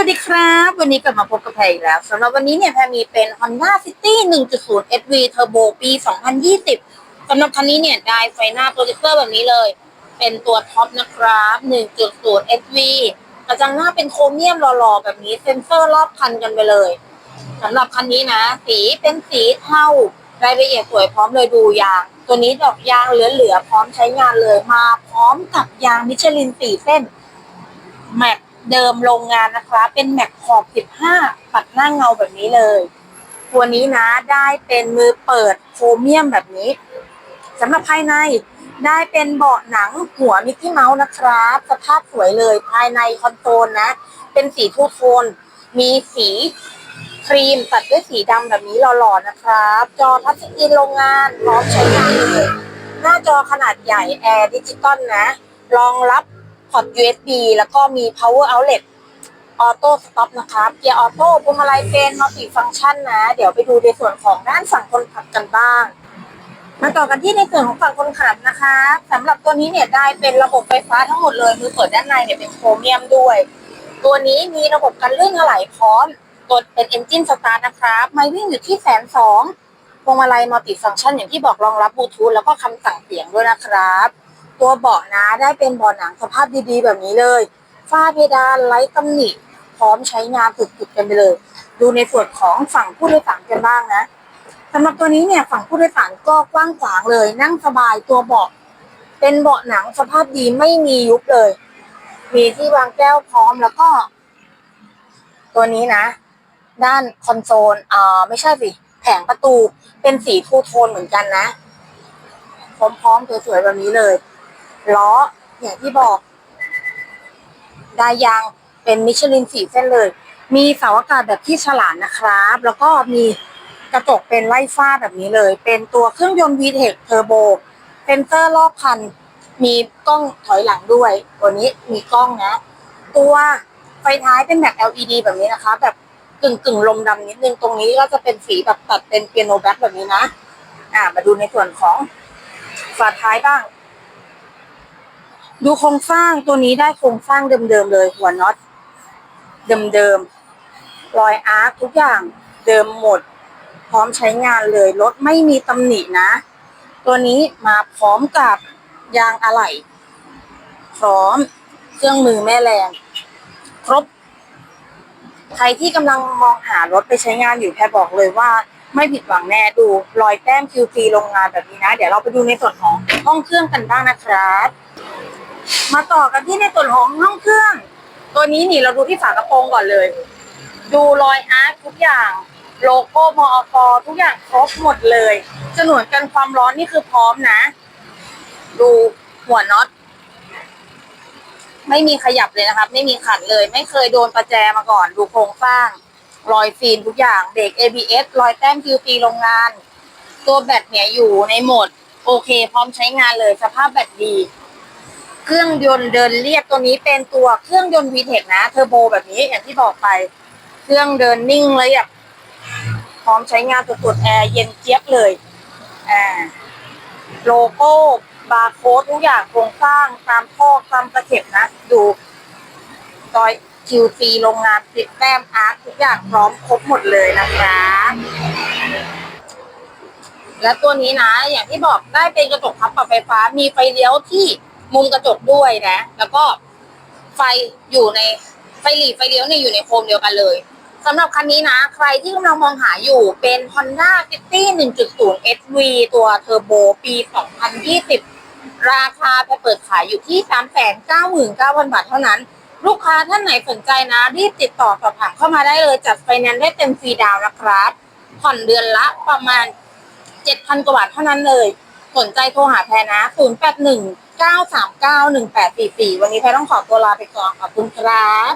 วัสดีครับ วันนี้กลับมาพบกับแพรอีกแล้วสำหรับวันนี้เนี่ยแพรมีเป็น Honda City 1.0 SV Turbo ปี 2020สำหรับคันนี้เนี่ยได้ไฟหน้าโปรเจคเตอร์แบบนี้เลย เป็นตัวท็อปนะครับ 1.0 SV กระจังหน้าเป็นโครเมียมหล่อๆ แบบนี้เซ็นเซอร์รอบคันกันไปเลยสำหรับคันนี้นะ สีเป็นสีเทารายละเอียดสวยพร้อมเลยดูยาง ตัวนี้ดอกยางเหลือๆพร้อมใช้งานเลยมาพร้อมกับยางมิชลิน4เส้นแม็ก เดิมโรงงานนะคะ เป็นแม็กขอบ 15 ปัดหน้าเงาแบบนี้เลย ตัวนี้นะได้เป็นมือเปิดโครเมียมแบบนี้สำหรับภายในได้เป็นเบาะหนังหัวมิกกี้เมาส์นะครับ สภาพสวยเลยภายในคอนโซลนะ เป็นสีทูโทน มีสีครีมตัดด้วยสีดำแบบนี้หล่อๆนะครับ จอทัชสกรีนโรงงานพร้อมใช้งานเลย หน้าจอขนาดใหญ่แอร์ดิจิตอลนะ รองรับ พอร์ต USB แล้วก็มี power outlet ออโต้สต็อปนะครับเกียร์ออโต้พวงมาลัยเป็นมัลติฟังก์ชันนะ เดี๋ยวไปดูในส่วนของด้านฝั่งคนขับกันบ้าง มาต่อกันที่ในส่วนของฝั่งคนขับนะคะสำหรับตัวนี้เนี่ยได้เป็นระบบไฟฟ้าทั้งหมดเลย มือเปิดด้านในเนี่ยเป็นโครเมียมด้วย ตัวนี้มีระบบการเลื่อนอะไหล่พร้อมตัวเป็น Engine Start นะครับไม่วิ่งอยู่ที่แสนสองพวงมาลัยมัลติฟังก์ชันอย่างที่บอกรองรับบลูทูธแล้วก็คำสั่งเสียงด้วยนะครับ ตัวเบาะนะได้เป็นเบาะหนังสภาพดีๆ แบบนี้เลย ฝ้าเพดานไร้ตำหนิ พร้อมใช้งานสุดๆกันไปเลย ดูในส่วนของฝั่งผู้โดยสารกันบ้างนะสำหรับตัวนี้เนี่ยฝั่งผู้โดยสารก็กว้างขวางเลย นั่งสบายตัวเบาะ เป็นเบาะหนังสภาพดีไม่มียุบเลย มีที่วางแก้วพร้อมแล้วก็ ตัวนี้นะ ด้านคอนโซลเอ่าไม่ใช่สิแผงประตูเป็นสีทูโทนเหมือนกันนะพร้อมๆสวยๆแบบนี้เลย ล้ออย่างที่บอก ได้ยางเป็นมิชลินสีเส้นเลย มีเสาอากาศแบบที่ฉลาดนะครับ แล้วก็มีกระจกเป็นไล่ฟ้าแบบนี้เลย เป็นตัวเครื่องยนต์ VTEC Turbo เซนเซอร์รอบคัน มีกล้องถอยหลังด้วย ตัวนี้มีกล้องนะ ตัวไฟท้ายเป็นแบบ LED แบบนี้นะคะ แบบกึ่งกึ่งลมดำนิดนึง ตรงนี้ก็จะเป็นสีแบบตัดเป็นเปียโนแบ็คแบบนี้นะ อ่า มาดูในส่วนของฝาท้ายบ้าง ดูโครงสร้างตัวนี้ได้โครงสร้างเดิมๆเลย หัวน็อตเดิมๆรอยอาร์คทุกอย่างเดิมหมด พร้อมใช้งานเลยรถไม่มีตำหนินะ ตัวนี้มาพร้อมกับยางอะไหล่พร้อมเครื่องมือแม่แรง ครบ ใครที่กำลังมองหารถไปใช้งานอยู่แพรบอกเลยว่า ไม่ผิดหวังแน่ดูรอยแต้ม QC โรงงานแบบนี้นะ เดี๋ยวเราไปดูในส่วนของห้องเครื่องกันบ้างนะครับ มาต่อกันที่ในส่วนของห้องเครื่อง ตัวนี้นี่เราดูที่ฝากระโปรงก่อนเลย ดูรอยอาร์คทุกอย่างโลโก้มอกทุกอย่างครบหมดเลยฉนวนกันความร้อนนี่คือพร้อมนะ ดูหัวน็อตไม่มีขยับเลยนะครับ ไม่มีขัดเลย ไม่เคยโดนประแจมาก่อน ดูโครงสร้าง รอยซีนทุกอย่างเบรก ABS รอยแต้ม QC โรงงาน ตัวแบตเนี่ยอยู่ในโหมด โอเค พร้อมใช้งานเลยสภาพแบตดี เครื่องยนต์เดินเรียบตัวนี้เป็นตัวเครื่องยนต์ VTEC นะเทอร์โบแบบนี้อย่างที่บอกไป เครื่องเดินนิ่งเลยอะพร้อมใช้งานสุดๆแอร์เย็นเจี๊ยบเลยอ่าโลโก้บาร์โค้ดทุกอย่างโครงสร้างตามท่อตามกระเข็บนะ ดูซอย QC โรงงานติดแต้มอาร์ตทุกอย่างพร้อมครบหมดเลยนะคะและตัวนี้นะ อย่างที่บอกได้เป็นกระจกพับปรับไฟฟ้ามีไฟเลี้ยวที่ มุมกระจกด้วยนะ แล้วก็ไฟอยู่ในไฟหลีไฟเลี้ยวเนี่ยอยู่ในโคมเดียวกันเลยสำหรับคันนี้นะ ใครที่กำลังมองหาอยู่เป็น Honda City 1.0 SV ตัวเทอร์โบปี 2020 ราคาไปเปิดขายอยู่ที่ 399,000 บาทเท่านั้น ลูกค้าท่านไหนสนใจนะ รีบติดต่อสอบถามเข้ามาได้เลย จัดไฟแนนซ์ได้เต็มฟรีดาวนะครับ ผ่อนเดือนละประมาณ 7,000 กว่าบาทเท่านั้นเลย สนใจโทรหาแพรนะ 081 939 1844 วันนี้แพรต้องขอตัวลาไปก่อนขอบคุณครับ